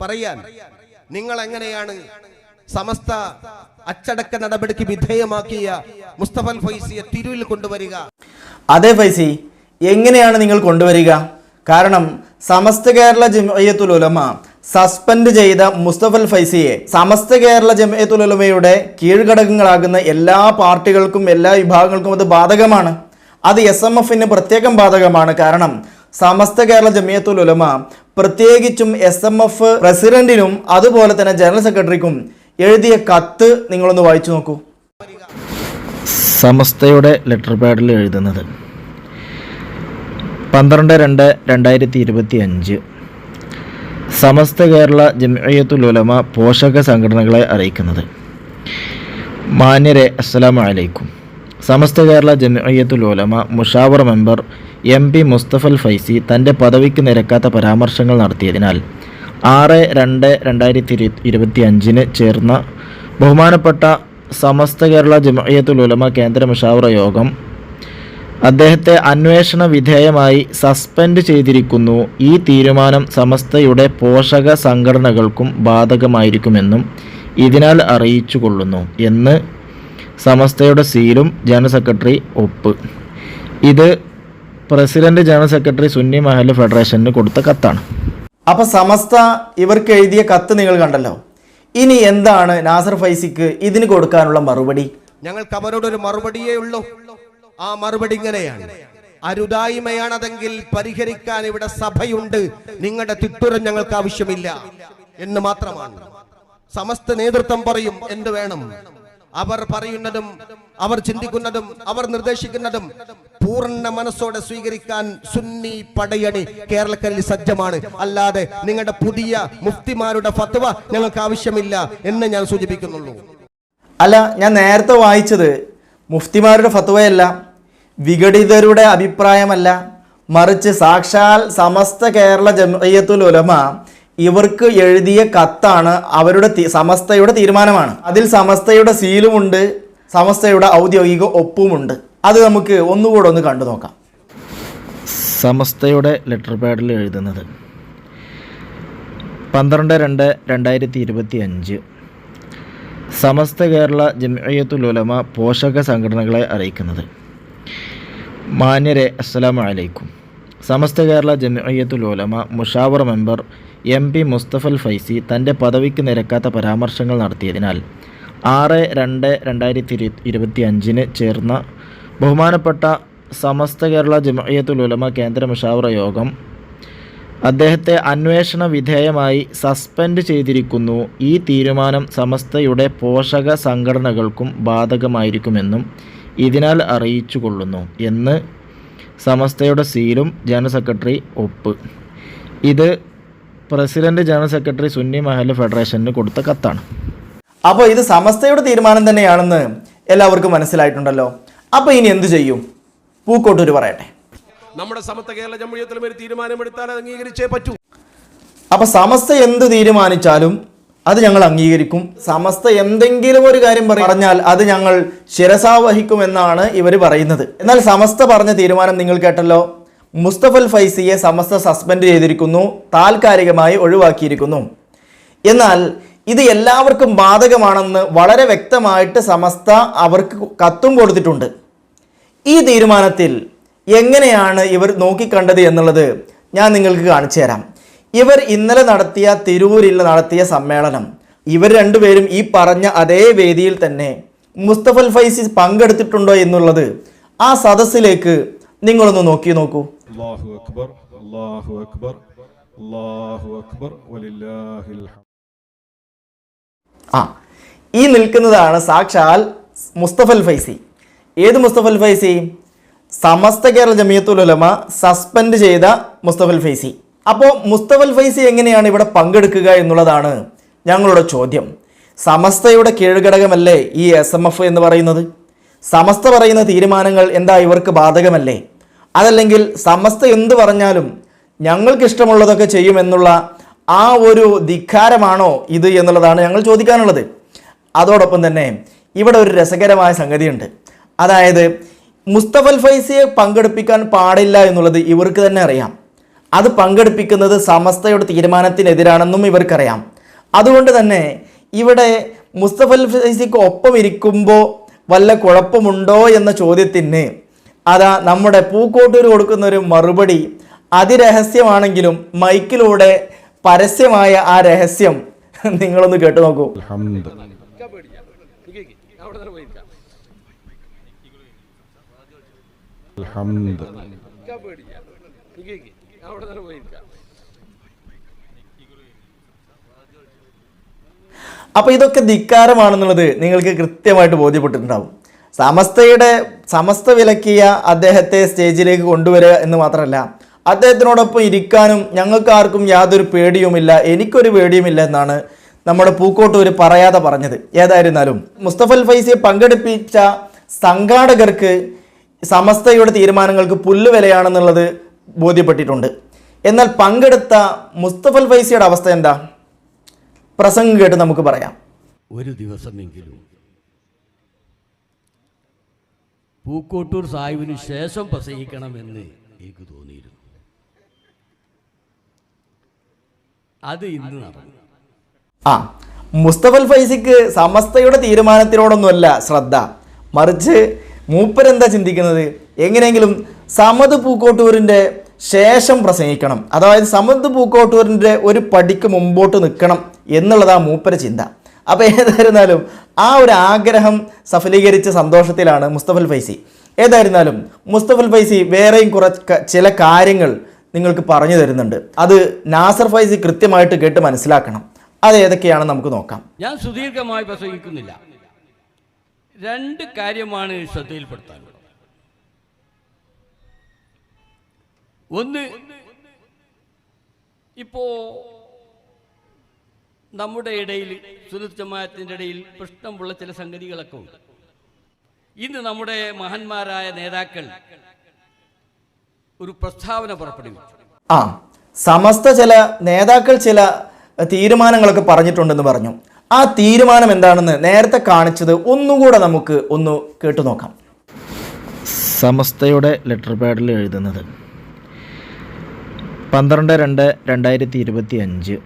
പറയാൻ നിങ്ങൾ എങ്ങനെയാണ് സമസ്ത അച്ചടക്ക നടപടിക്ക് വിധേയമാക്കിയ മുസ്തഫൽ ഫൈസിയെ തിരുവിൽ കൊണ്ടുവരിക? അതെ ഫൈസി എങ്ങനെയാണ് നിങ്ങൾ കൊണ്ടുവരിക? കാരണം സമസ്ത കേരള ജമയത്തുൽ ഉലമ സസ്പെൻഡ് ചെയ്ത മുസ്തഫൽ ഫൈസിയെ സമസ്ത കേരള ജമയത്തുൽ ഉലമയുടെ കീഴ്ഘടകങ്ങളാകുന്ന എല്ലാ പാർട്ടികൾക്കും എല്ലാ വിഭാഗങ്ങൾക്കും അത് ബാധകമാണ്. അത് എസ് എം എഫിന് പ്രത്യേകം ബാധകമാണ്. കാരണം സമസ്ത കേരള ജമയത്തുൽ ഉലമ പ്രത്യേകിച്ചും എസ് എം എഫ് പ്രസിഡന്റിനും അതുപോലെ തന്നെ ജനറൽ സെക്രട്ടറിക്കും എഴുതിയ കത്ത് നിങ്ങളൊന്ന് വായിച്ചു നോക്കൂ. സമസ്തയുടെ ലെറ്റർ പാഡിൽ എഴുതുന്നത് പന്ത്രണ്ട് രണ്ട് രണ്ടായിരത്തി ഇരുപത്തി അഞ്ച് സമസ്ത കേരള ജമയത്തുലുലമ ഉലമ പോഷക സംഘടനകളെ അറിയിക്കുന്നത്. മാന്യരെ അസ്സലാമലൈക്കും Samastha Kerala ജമയത്തുലുലമ Ulama Mushawar member M P Mustafal Faizy തന്റെ പദവിക്ക് നിരക്കാത്ത പരാമർശങ്ങൾ നടത്തിയതിനാൽ ആറ് രണ്ട് രണ്ടായിരത്തി ഇരു ഇരുപത്തി അഞ്ചിന് ചേർന്ന ബഹുമാനപ്പെട്ട സമസ്ത കേരള ജമയത്തുൽ ഉലമ കേന്ദ്ര മുഷാവറ യോഗം അദ്ദേഹത്തെ അന്വേഷണ വിധേയമായി സസ്പെൻഡ് ചെയ്തിരിക്കുന്നു. ഈ തീരുമാനം സമസ്തയുടെ പോഷക സംഘടനകൾക്കും ബാധകമായിരിക്കുമെന്നും ഇതിനാൽ അറിയിച്ചു കൊള്ളുന്നു എന്ന് സമസ്തയുടെ സീലും ജനറൽ സെക്രട്ടറി ഒപ്പ്. ഇത് president general secretary Sunni Mahal ഫെഡറേഷന് കൊടുത്ത കത്താണ്. അപ്പൊ സമസ്ത ഇവർക്ക് എഴുതിയ കത്ത് നിങ്ങൾ കണ്ടല്ലോ. ഇനി എന്താണ് നാസർ ഫൈസിക്ക് ഇതിന് കൊടുക്കാനുള്ള മറുപടി? ഞങ്ങൾക്ക് ഒരു മറുപടിയേ ഉള്ളൂ. ആ മറുപടി ഇങ്ങനെയാണ്. അരുതായ്മയാണതെങ്കിൽ പരിഹരിക്കാൻ ഇവിടെ സഭയുണ്ട്. നിങ്ങളുടെ തിട്ടുരം ഞങ്ങൾക്ക് ആവശ്യമില്ല എന്ന് മാത്രമാണ്. സമസ്ത നേതൃത്വം പറയും എന്ത് വേണം? അവർ പറയുന്നതും അവർ ചിന്തിക്കുന്നതും അവർ നിർദ്ദേശിക്കുന്നതും പൂർണ മനസ്സോടെ സ്വീകരിക്കാൻ സുന്നി പടയണി കേരളക്കരയിൽ സജ്ജമാണ്. അല്ലാതെ നിങ്ങളുടെ പുതിയ മുഫ്തിമാരുടെ ഫത്വ ഞങ്ങൾക്ക് ആവശ്യമില്ല എന്ന് ഞാൻ സൂചിപ്പിക്കുന്നുള്ളൂ. അല്ല ഞാൻ നേരത്തെ വായിച്ചത് മുഫ്തിമാരുടെ ഫത്വയല്ല വിഘടിതരുടെ അഭിപ്രായമല്ല. മറിച്ച് സാക്ഷാൽ സമസ്ത കേരള ജമയത്തുൽ ഉലമ ഇവർക്ക് എഴുതിയ കത്താണ് അവരുടെ സമസ്തയുടെ തീരുമാനമാണ്. അതിൽ സമസ്തയുടെ സീലുമുണ്ട് സമസ്തയുടെ ഔദ്യോഗിക ഒപ്പുമുണ്ട്. അത് നമുക്ക് ഒന്നുകൂടെ ഒന്ന് കണ്ടു നോക്കാം. സമസ്തയുടെ ലെറ്റർ പാഡിൽ എഴുതുന്നത് പന്ത്രണ്ട് രണ്ട് രണ്ടായിരത്തി ഇരുപത്തി അഞ്ച് സമസ്ത കേരള ജമിയത്തുൽ ഉലമ പോഷക സംഘടനകളെ അറിയിക്കുന്നത്. മാന്യരെ അസ്സലാമു അലൈക്കും. Samastha Kerala Jamiyyathul Ulama Mushawar member M P Mustafal Faizy തന്റെ പദവിക്ക് നിരക്കാത്ത പരാമർശങ്ങൾ നടത്തിയതിനാൽ ആറ് രണ്ട് രണ്ടായിരത്തി ഇരു ഇരുപത്തി അഞ്ചിന് ചേർന്ന ബഹുമാനപ്പെട്ട സമസ്ത കേരള ജമയത്തുൽ ഉലമ കേന്ദ്ര മുഷാവറ യോഗം അദ്ദേഹത്തെ അന്വേഷണ വിധേയമായി സസ്പെൻഡ് ചെയ്തിരിക്കുന്നു. ഈ തീരുമാനം സമസ്തയുടെ പോഷക സംഘടനകൾക്കും ബാധകമായിരിക്കുമെന്നും ഇതിനാൽ അറിയിച്ചു കൊള്ളുന്നു എന്ന് സമസ്തയുടെ സീലും ജനറൽ സെക്രട്ടറി ഒപ്പ്. ഇത് president general secretary Sunni Mahal ഫെഡറേഷന് കൊടുത്ത കത്താണ്. അപ്പോൾ ഇത് സമസ്തയുടെ തീരുമാനം തന്നെയാണെന്ന് എല്ലാവർക്കും മനസ്സിലായിട്ടുണ്ടല്ലോ. അപ്പോൾ ഇനി എന്തു ചെയ്യും? പൂക്കോട്ടൂർ പറയട്ടെ. നമ്മുടെ സമസ്ത കേരള ജമ്മിയത്തിലും ഒരു തീരുമാനമെടുത്താൽ അത് അംഗീകരിച്ചേ പറ്റൂ. അപ്പോൾ സമസ്ത എന്ത് തീരുമാനിച്ചാലും അത് ഞങ്ങൾ അംഗീകരിക്കും. സമസ്ത എന്തെങ്കിലും ഒരു കാര്യം പറഞ്ഞാൽ അത് ഞങ്ങൾ ശിരസാവഹിക്കുമെന്നാണ് ഇവർ പറയുന്നത്. എന്നാൽ സമസ്ത പറഞ്ഞ തീരുമാനം നിങ്ങൾ കേട്ടല്ലോ. മുസ്തഫൽ ഫൈസിയെ സമസ്ത സസ്പെൻഡ് ചെയ്തിരിക്കുന്നു താൽക്കാലികമായി ഒഴിവാക്കിയിരിക്കുന്നു. എന്നാൽ ഇത് എല്ലാവർക്കും ബാധകമാണെന്ന് വളരെ വ്യക്തമായിട്ട് സമസ്ത അവർക്ക് കത്തും കൊടുത്തിട്ടുണ്ട്. ഈ തീരുമാനത്തിൽ എങ്ങനെയാണ് ഇവർ നോക്കിക്കണ്ടത് എന്നുള്ളത് ഞാൻ നിങ്ങൾക്ക് കാണിച്ചു തരാം. ഇവർ ഇന്നലെ നടത്തിയ തിരൂരിൽ നടത്തിയ സമ്മേളനം. ഇവർ രണ്ടുപേരും ഈ പറഞ്ഞ അതേ വേദിയിൽ തന്നെ മുസ്തഫൽ ഫൈസി പങ്കെടുത്തിട്ടുണ്ടോ എന്നുള്ളത് ആ സദസ്സിലേക്ക് നിങ്ങളൊന്ന് നോക്കി നോക്കൂ. അക്ബർ അക്ബർ അക്ബർ ആ ഈ നിൽക്കുന്നതാണ് സാക്ഷാൽ മുസ്തഫൽ ഫൈസി. ഏത് മുസ്തഫൽ ഫൈസി? സമസ്ത കേരള ജമിയത്തുലമ സസ്പെൻഡ് ചെയ്ത മുസ്തഫൽ ഫൈസി. അപ്പോൾ മുസ്തഫൽ ഫൈസി എങ്ങനെയാണ് ഇവിടെ പങ്കെടുക്കുക എന്നുള്ളതാണ് ഞങ്ങളുടെ ചോദ്യം. സമസ്തയുടെ കീഴ്ഘടകമല്ലേ ഈ എസ് എം എഫ് എന്ന് പറയുന്നത്? സമസ്ത പറയുന്ന തീരുമാനങ്ങൾ എന്താ ഇവർക്ക് ബാധകമല്ലേ? അതല്ലെങ്കിൽ സമസ്ത എന്ത് പറഞ്ഞാലും ഞങ്ങൾക്ക് ഇഷ്ടമുള്ളതൊക്കെ ചെയ്യുമെന്നുള്ള ആ ഒരു ധിക്കാരമാണോ ഇത് എന്നുള്ളതാണ് ഞങ്ങൾ ചോദിക്കാനുള്ളത്. അതോടൊപ്പം തന്നെ ഇവിടെ ഒരു രസകരമായ സംഗതിയുണ്ട്. അതായത് മുസ്തഫൽ ഫൈസിയെ പങ്കെടുപ്പിക്കാൻ പാടില്ല എന്നുള്ളത് ഇവർക്ക് തന്നെ അറിയാം. അത് പങ്കെടുപ്പിക്കുന്നത് സമസ്തയുടെ തീരുമാനത്തിനെതിരാണെന്നും ഇവർക്കറിയാം. അതുകൊണ്ട് തന്നെ ഇവിടെ മുസ്തഫൽ ഫൈസിക്ക് ഒപ്പം ഇരിക്കുമ്പോൾ വല്ല കുഴപ്പമുണ്ടോ എന്ന ചോദ്യത്തിന് അതാ നമ്മുടെ പൂക്കോട്ടൂർ കൊടുക്കുന്ന ഒരു മറുപടി അതിരഹസ്യമാണെങ്കിലും മൈക്കിലൂടെ പരസ്യമായ ആ രഹസ്യം നിങ്ങളൊന്ന് കേട്ടു നോക്കൂ. അവിടെ നിന്ന് പോയിരിക്കാം. അപ്പോൾ ഇതൊക്കെ ധിക്കാരമാണെന്നുള്ളത് നിങ്ങൾക്ക് കൃത്യമായിട്ട് ബോധ്യപ്പെട്ടിട്ടുണ്ടാവും. സമസ്തയുടെ സമസ്ത വിലക്കിയ അദ്ദേഹത്തെ സ്റ്റേജിലേക്ക് കൊണ്ടുവരിക എന്ന് മാത്രമല്ല അദ്ദേഹത്തിനോടൊപ്പം ഇരിക്കാനും ഞങ്ങൾക്ക് ആർക്കും യാതൊരു പേടിയുമില്ല എനിക്കൊരു പേടിയുമില്ല എന്നാണ് നമ്മുടെ പൂക്കോട്ടൂർ പറയാതെ പറഞ്ഞത്. ഏതായിരുന്നാലും മുസ്തഫൽ ഫൈസിയെ പങ്കെടുപ്പിച്ച സംഘാടകർക്ക് സമസ്തയുടെ തീരുമാനങ്ങൾക്ക് പുല്ലുവിലയാണെന്നുള്ളത് ബോധ്യപ്പെട്ടിട്ടുണ്ട്. എന്നാൽ പങ്കെടുത്ത മുസ്തഫൽ ഫൈസിയുടെ അവസ്ഥ എന്താ? പ്രസംഗം കേട്ട് നമുക്ക് പറയാം. ഒരു ദിവസമെങ്കിലും പൂക്കോട്ടൂർ സാഹിബിന് ശേഷം പ്രസംഗിക്കണമെന്ന് എനിക്ക് തോന്നിയിരുന്നു. അത് ഇന്ന് നടന്നു. ആ മുസ്തഫൽ ഫൈസിക്ക് സമസ്തയുടെ തീരുമാനത്തിനോടൊന്നുമല്ല ശ്രദ്ധ. മറിച്ച് മൂപ്പരെന്താ ചിന്തിക്കുന്നത്? എങ്ങനെയെങ്കിലും സമത് പൂക്കോട്ടൂരിന്റെ ശേഷം പ്രസംഗിക്കണം. അതായത് സമത് പൂക്കോട്ടൂരിന്റെ ഒരു പടിക്ക് മുമ്പോട്ട് നിൽക്കണം എന്നുള്ളതാ മൂപ്പര ചിന്ത. അപ്പോൾ ഏതായിരുന്നാലും ആ ഒരു ആഗ്രഹം സഫലീകരിച്ച സന്തോഷത്തിലാണ് മുസ്തഫൽ ഫൈസി. ഏതായിരുന്നാലും മുസ്തഫൽ ഫൈസി വേറെയും കുറച്ച് ചില കാര്യങ്ങൾ നിങ്ങൾക്ക് പറഞ്ഞു തരുന്നുണ്ട്. അത് നാസർ ഫൈസി കൃത്യമായിട്ട് കേട്ട് മനസ്സിലാക്കണം. അത് ഏതൊക്കെയാണെന്ന് നമുക്ക് നോക്കാം. ഞാൻ സുദീർഘമായി പ്രസംഗിക്കുന്നില്ല. രണ്ട് കാര്യമാണ് ശ്രദ്ധയിൽപ്പെടുത്താനുള്ളത്. ഒന്ന്. ഇപ്പോ നമ്മുടെ ഇടയിൽ സുനത് ജമാഅത്തിന്റെ ഇടയിൽ പ്രശ്നമുള്ള ചില സംഗതികളൊക്കെ ഉണ്ട്. ഇന്ന് നമ്മുടെ മഹാന്മാരായ നേതാക്കൾ ഒരു പ്രസ്താവന പുറപ്പെടുവിച്ചു. ആ സമസ്ത ചില നേതാക്കൾ ചില തീരുമാനങ്ങളൊക്കെ പറഞ്ഞിട്ടുണ്ടെന്ന് പറഞ്ഞു. ആ തീരുമാനം എന്താണെന്ന് നേരത്തെ കാണിച്ചത് ഒന്നുകൂടെ നമുക്ക് ഒന്ന് കേട്ടു നോക്കാം. സമസ്തയുടെ ലെറ്റർ പാഡിൽ എഴുതുന്നത് പന്ത്രണ്ട് രണ്ട് രണ്ടായിരത്തി ഇരുപത്തി അഞ്ച്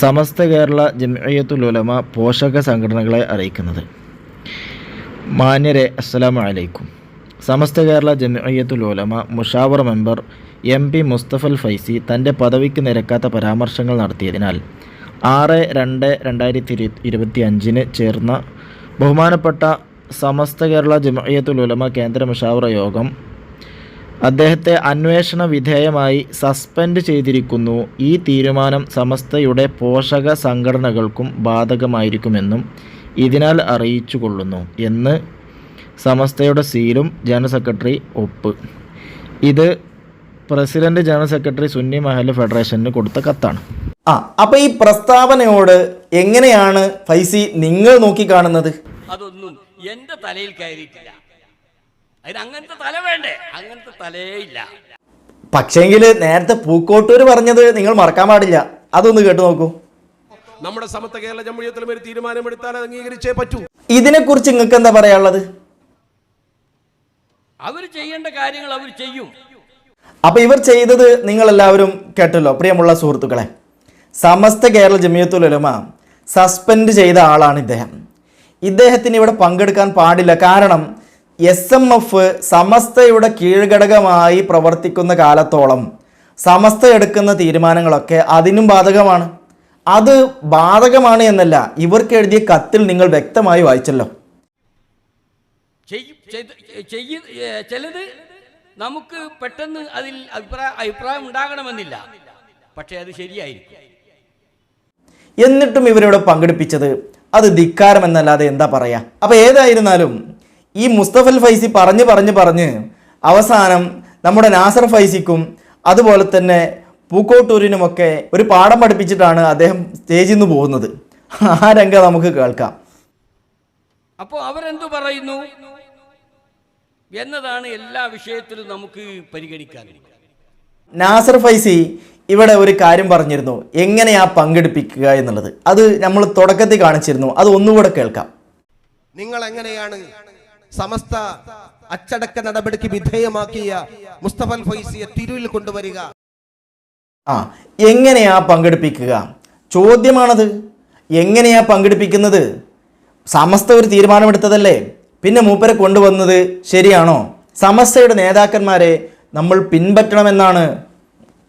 സമസ്ത കേരള ജമിയത്തുൽ ഉലമ പോഷക സംഘടനകളെ അറിയിക്കുന്നത്. മാന്യരെ അസ്സലാമു അലൈക്കും. Samastha Kerala Jamiyyathul Ulama Mushawar member M P Mustafal Faizy തന്റെ പദവിക്ക് നിരക്കാത്ത പരാമർശങ്ങൾ നടത്തിയതിനാൽ ആറ് രണ്ട് രണ്ടായിരത്തി ഇരുപത്തി അഞ്ചിന് ചേർന്ന ബഹുമാനപ്പെട്ട സമസ്ത കേരള ജമിയത്തുൽ ഉലമ കേന്ദ്ര മുഷാവറ യോഗം അദ്ദേഹത്തെ അന്വേഷണ വിധേയമായി സസ്പെൻഡ് ചെയ്തിരിക്കുന്നു. ഈ തീരുമാനം സമസ്തയുടെ പോഷക സംഘടനകൾക്കും ബാധകമായിരിക്കുമെന്നും ഇതിനാൽ അറിയിച്ചുകൊള്ളുന്നു എന്ന് സമസ്തയുടെ സീലും ജനറൽ സെക്രട്ടറി ഒപ്പ്. ഇത് president general secretary Sunni Mahal ഫെഡറേഷന് കൊടുത്ത കത്താണ്. ആ അപ്പൊ ഈ പ്രസ്താവനയോട് എങ്ങനെയാണ് ഫൈസി നിങ്ങൾ നോക്കിക്കാണുന്നത്? അതൊന്നും എന്റെ തലയിൽ കയറിയിട്ടില്ല. അതിന് അങ്ങനത്തെ തല വേണ്ടേ? അങ്ങനത്തെ തലേ ഇല്ല. പക്ഷേങ്കിൽ നേരത്തെ പൂക്കോട്ടൂർ പറഞ്ഞത് നിങ്ങൾ മറക്കാൻ പാടില്ല. അതൊന്ന് കേട്ടു നോക്കൂ. നമ്മുടെ സമത്വ കേരള ജമ്മുയത്തിലും ഒരു തീരുമാനമെടുത്താൽ അത് അംഗീകരിച്ചേ പറ്റൂ. ഇതിനെക്കുറിച്ച് നിങ്ങൾക്ക് എന്താ പറയാനുള്ളത്? അവർ ചെയ്യേണ്ട കാര്യങ്ങൾ അവർ ചെയ്യും. അപ്പൊ ഇവർ ചെയ്തത് നിങ്ങൾ എല്ലാവരും കേട്ടല്ലോ പ്രിയമുള്ള സുഹൃത്തുക്കളെ. സമസ്ത കേരള ജമിയത്തുൽ ഉലമ സസ്പെൻഡ് ചെയ്ത ആളാണ് ഇദ്ദേഹം. ഇദ്ദേഹത്തിന് ഇവിടെ പങ്കെടുക്കാൻ പാടില്ല. കാരണം എസ് എം എഫ് സമസ്തയുടെ കീഴ്ഘടകമായി പ്രവർത്തിക്കുന്ന കാലത്തോളം സമസ്ത എടുക്കുന്ന തീരുമാനങ്ങളൊക്കെ അതിനും ബാധകമാണ്. അത് ബാധകമാണ് എന്നല്ല ഇവർക്ക് എഴുതിയ കത്തിൽ നിങ്ങൾ വ്യക്തമായി വായിച്ചല്ലോ. ചെയ്ത് ചിലത് നമുക്ക് പെട്ടെന്ന് അതിൽ അഭിപ്രായ അഭിപ്രായം ഉണ്ടാകണമെന്നില്ല. പക്ഷേ അത് ശരിയായിരിക്കും. എന്നിട്ടും ഇവരിവിടെ പങ്കെടുപ്പിച്ചത് അത് ധിക്കാരം എന്നല്ലാതെ എന്താ പറയാ? അപ്പൊ ഏതായിരുന്നാലും ഈ മുസ്തഫൽ ഫൈസി പറഞ്ഞ് പറഞ്ഞ് പറഞ്ഞ് അവസാനം നമ്മുടെ നാസർ ഫൈസിക്കും അതുപോലെ തന്നെ പൂക്കോട്ടൂരിനുമൊക്കെ ഒരു പാഠം പഠിപ്പിച്ചിട്ടാണ് അദ്ദേഹം സ്റ്റേജിൽ നിന്ന് പോകുന്നത്. ആ രംഗം നമുക്ക് കേൾക്കാം. അപ്പോൾ അവരെന്തു പറയുന്നു? എന്നതാണ് എല്ലാ വിഷയത്തിലും നമുക്ക് പരിഗണിക്കാൻ. നാസർ ഫൈസി ഇവിടെ ഒരു കാര്യം പറഞ്ഞിരുന്നു. എങ്ങനെയാ പങ്കെടുപ്പിക്കുക എന്നുള്ളത്. അത് നമ്മൾ തുടക്കത്തിൽ കാണിച്ചിരുന്നു. അത് ഒന്നുകൂടെ കേൾക്കാം. നിങ്ങൾ എങ്ങനെയാണ് സമസ്ത അച്ചടക്ക നടപടിക്ക് വിധേയമാക്കിയ മുസ്തഫൽ ഫൈസിയെ തിരുവിൽ കൊണ്ടുവരിക. ആ എങ്ങനെയാ പങ്കെടുപ്പിക്കുക? ചോദ്യമാണത്. എങ്ങനെയാ പങ്കെടുപ്പിക്കുന്നത്? സമസ്ത ഒരു തീരുമാനമെടുത്തതല്ലേ? പിന്നെ മൂപ്പരെ കൊണ്ടുവന്നത് ശരിയാണോ? സമസ്തയുടെ നേതാക്കന്മാരെ നമ്മൾ പിൻപറ്റണമെന്നാണ്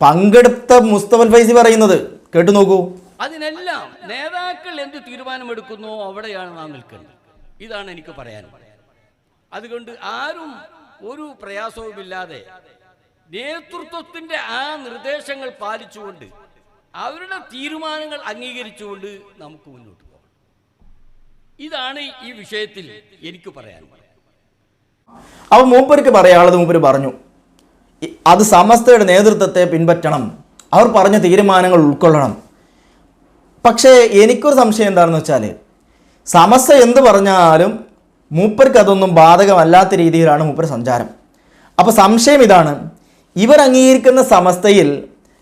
പങ്കെടുത്ത മുസ്തഫൽ ഫൈസി പറയുന്നത്. കേട്ടു നോക്കൂ. അതിനെല്ലാം നേതാക്കൾ എന്ത് തീരുമാനമെടുക്കുന്നു അവിടെയാണ് നാം നിൽക്കുന്നത് ഇതാണ് എനിക്ക് പറയാൻ അതുകൊണ്ട് ആരും ഒരു പ്രയാസവുമില്ലാതെ നേതൃത്വത്തിന്റെ ആ നിർദ്ദേശങ്ങൾ പാലിച്ചുകൊണ്ട് അവരുടെ തീരുമാനങ്ങൾ അംഗീകരിച്ചുകൊണ്ട് നമുക്ക് മുന്നോട്ട് പോകാം. ഇതാണ് ഈ വിഷയത്തിൽ എനിക്ക് പറയാൻ അവ മൂപ്പർക്ക് പറയാനുള്ളത് മൂപ്പര് പറഞ്ഞു. അത് സമസ്തയുടെ നേതൃത്വത്തെ പിൻപറ്റണം. അവർ പറഞ്ഞ തീരുമാനങ്ങൾ ഉൾക്കൊള്ളണം. പക്ഷേ എനിക്കൊരു സംശയം എന്താണെന്ന് വെച്ചാൽ സമസ്ത എന്ത് പറഞ്ഞാലും മൂപ്പർക്ക് അതൊന്നും ബാധകമല്ലാത്ത രീതിയിലാണ് മൂപ്പർ സഞ്ചാരം. അപ്പോൾ സംശയം ഇതാണ് ഇവർ അംഗീകരിക്കുന്ന സമസ്തയിൽ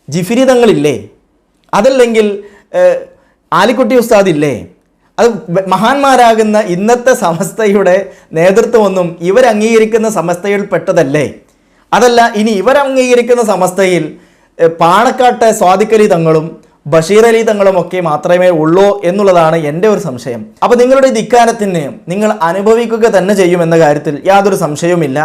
ജിഫിരിതങ്ങളില്ലേ? അതല്ലെങ്കിൽ ആലിക്കുട്ടി ഉസ്താദ് ഇല്ലേ അത് മഹാന്മാരാകുന്ന ഇന്നത്തെ സമസ്തയുടെ നേതൃത്വമൊന്നും ഇവർ അംഗീകരിക്കുന്ന സമസ്തയിൽ പെട്ടതല്ലേ? അതല്ല ഇനി ഇവർ അംഗീകരിക്കുന്ന സമസ്തയിൽ പാണക്കാട്ടെ സ്വാദിക്കലി തങ്ങളും ബഷീർ അലി തങ്ങളും ഒക്കെ മാത്രമേ ഉള്ളൂ എന്നുള്ളതാണ് എന്റെ ഒരു സംശയം. അപ്പോൾ നിങ്ങളുടെ ധിക്കാരത്തിന് നിങ്ങൾ അനുഭവിക്കുക തന്നെ ചെയ്യുമെന്ന കാര്യത്തിൽ യാതൊരു സംശയവുമില്ല.